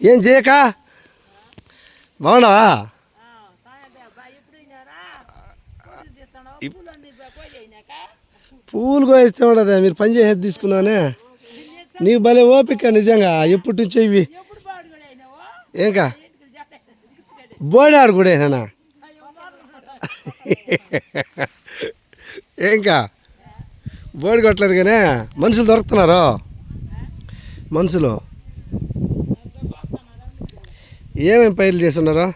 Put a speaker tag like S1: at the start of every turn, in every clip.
S1: ఏం చేయక? బాగున్నావా? పూలు కోయిస్తే ఉండదు మీరు పని చేసేది తీసుకున్నానే. నీకు భలే ఓపిక నిజంగా ఎప్పటి నుంచి ఇవి. ఏంకా? బోడాడు కూడా ఏనా? ఏంకా? బోడి కొట్టలేదు కానీ మనుషులు దొరుకుతున్నారు? మనుషులు. ఏమేమి పైర్లు చేస్తున్నారా?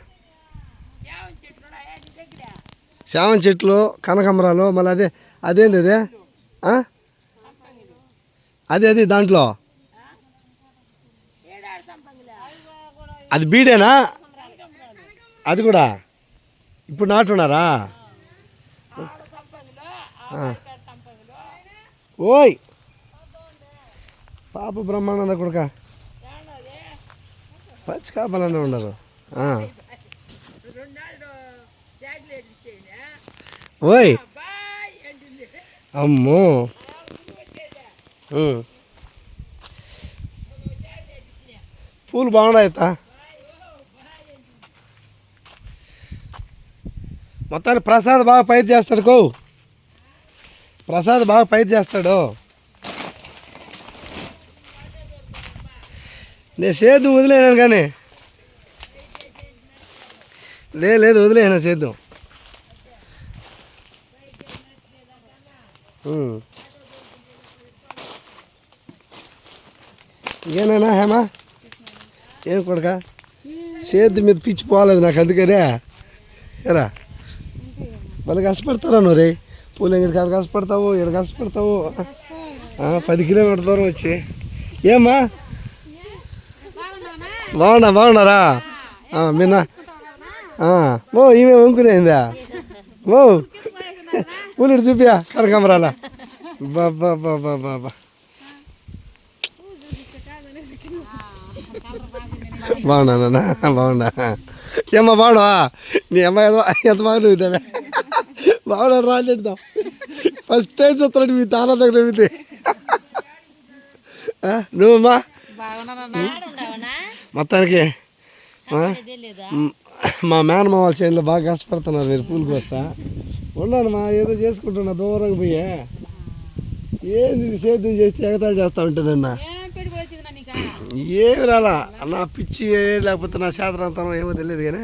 S1: శామం చెట్లు కనకాంబరాలు మళ్ళీ అదే అదేంది అదే? అదే అది దాంట్లో? అది బీడేనా? అది కూడా? ఇప్పుడు నాటున్నారా? ఓయ్! పాప బ్రహ్మానంద కొడుకా. పచ్చి కాపాలనే ఉన్నారు. ఓయ్. అమ్మో. పూలు బాగున్నాయి మొత్తాన్ని ప్రసాద్ బాగా పైరు చేస్తాడు కో. ప్రసాద్ బాగా పైరు చేస్తాడు. నేను సేద్యం వదిలేనాను కానీ? లే లేదు వదిలేనా సేద్యం ఏనైనా హేమా? ఏం కొడక? సేద్యం మీద పిచ్చి పోలేదు నాకు అందుకనే. ఎరా మళ్ళీ కష్టపడతారా నువ్వు రే? పూలు ఎక్కడ కాడ కష్టపడతావు? ఇక్కడ కష్టపడతావు? పది కిలోమీటర్ దూరం వచ్చి. ఏమ్మా? బాగున్నా బాగున్నారా? మీనా? ఓ ఈమె వంకునేందా? ఓ పూలు ఇటు చూపియా కనకాంబరాల బాబా బాబా బాబా బాగున్నానా బాగున్నా ఏమ్మా బాగున్నావా? నీ అమ్మాయి ఏదో ఎంత బాగా నువ్వుతావే బాగున్నా రాలేడుదాం ఫస్ట్ టైం చూస్తున్నాడు మీ తానా దగ్గర నువ్వమ్మా? మొత్తానికి? మ్, మా మేనమా వాళ్ళ చేనులో బాగా కష్టపడుతున్నారు మీరు పూలు కోస్తా ఉన్నాను మా ఏదో చేసుకుంటున్నా దూరంగా పోయే. ఏంది ఇది సేద్యం చేస్తే ఎగతాళి చేస్తా ఉంటే నిన్న? ఏమి రాలా? నా పిచ్చి లేకపోతే నా శాతరాంతనం ఏమో తెలియదు కానీ.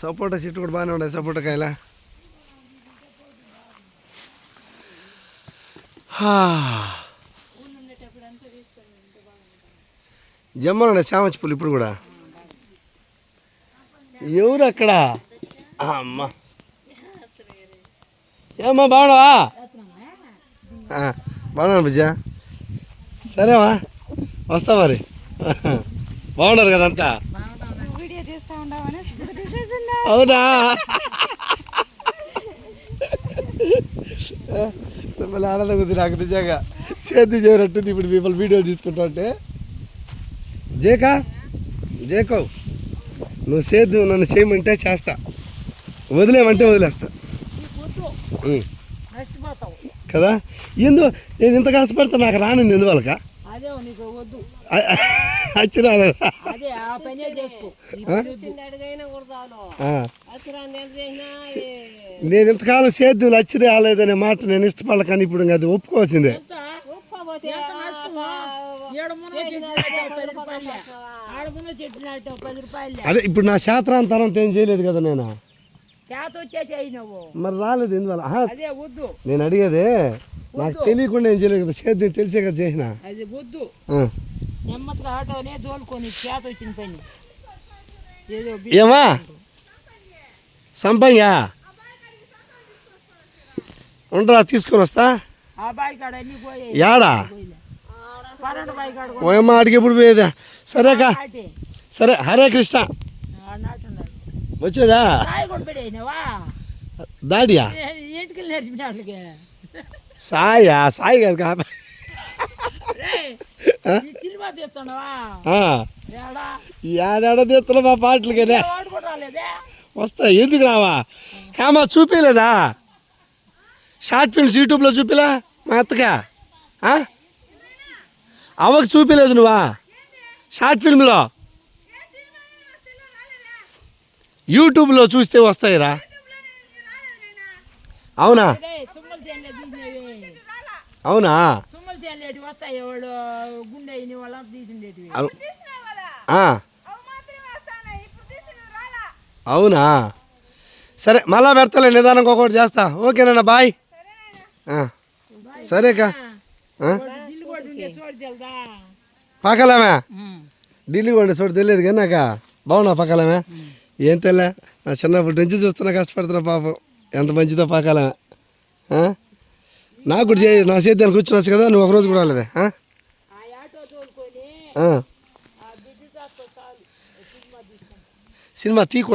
S1: సపోటా చెట్టు కూడా బాగానే ఉన్నాయి సపోటా కాయల? జమ్మలు ఉన్నాయి చామచ్చి పూలు ఇప్పుడు కూడా. ఎవరు అక్కడ? అమ్మా. ఏమ్మా బాగున్నావా? బాగున్నాను బుజ్జా సరేవా వస్తా మరి. బాగున్నారు కదంతా
S2: వీడియో తీస్తా
S1: అవునా? మిమ్మల్ని ఆనందం ఉంది నాకు నిజంగా. సేద్యం చేయనట్టుంది ఇప్పుడు మిమ్మల్ని వీడియో తీసుకుంటా ఉంటే జేకా? జేకో. నువ్వు సేద్యం నన్ను చేయమంటే చేస్తా. వదిలేమంటే వదిలేస్తా. కదా? ఎందు నేను ఇంత కష్టపడతా నాకు రానింది ఎందువలక? వచ్చి రాలేదు నేను ఇంతకాలం సేద్యం వచ్చి రాలేదనే మాట నేను ఇష్టపడ కానీ ఇప్పుడు అది ఒప్పుకోవాల్సిందే. అదే ఇప్పుడు నా శాస్త్రాంతరం ఏం చేయలేదు కదా నేను. మరి రాలేదు ఎందువల్ల? నేను అడిగేదే నాకు తెలియకుండా ఏం చేయలేదు కదా సేద్యం తెలిసే కదా చేసిన. ఏమా? సంపంగా? ఉండరా తీసుకొని వస్తా? యాడా
S3: పన్నెండు బాయి కాడ కూడా
S1: ఓయమ్మ అడిగి ఎప్పుడు పోయేదా? సరేకా
S3: నాటి
S1: సరే హరే కృష్ణ. వచ్చేదా? దాడియా? సాయా సాయి కాదు కా.
S3: సినిమా తీస్తున్నావా?
S1: ఆ.
S3: ఏడా?
S1: ఈ ఆడాడ తీస్తున్నా మా పాటలు కదా వస్తా ఎందుకు రావా? హేమా చూపించలేదా షార్ట్ ఫిల్మ్స్ యూట్యూబ్లో చూపిలా? మా అత్తగా? ఆ? అవ్వకు చూపించలేదు నువ్వా? షార్ట్ ఫిల్మ్లో? యూట్యూబ్లో చూస్తే వస్తాయిరా. అవునా? అవునా? అవునా? సరే మళ్ళా పెడతలే నిదానంగా ఒకటి చేస్తా. ఓకేనా బాయ్. సరేకా. పక్కలేమే? ఢిల్లీ కొండ చోటు తెలియదు కానీ నాక? బాగున్నా పక్కలేమే? ఏం తెలే నా చిన్నప్పటి నుంచి చూస్తున్నా కష్టపడుతున్నా పాపం. ఎంత మంచిదో పక్కలేమే. ఆ? నాకు కూడా చే నా చేతి కూర్చునొచ్చు కదా నువ్వు ఒకరోజు కూడా రాలేదే
S3: చాలు.
S1: సినిమా
S3: తీసుకో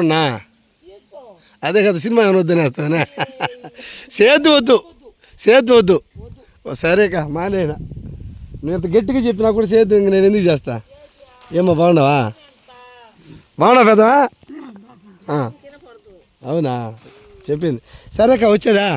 S1: అదే కదా సినిమా ఏమైనా వద్దనేస్తానే సేద్దు వద్దు. సేద్దు వద్దు. ఓ సరేకా మానేనా? నువ్వు ఇంత గట్టిగా చెప్పినా కూడా సేద్యం ఇంక నేను ఎందుకు చేస్తా? ఏమో బాగున్నావా? బాగున్నావు పెద్దవా? అవునా? చెప్పింది. సరేకా వచ్చేదా?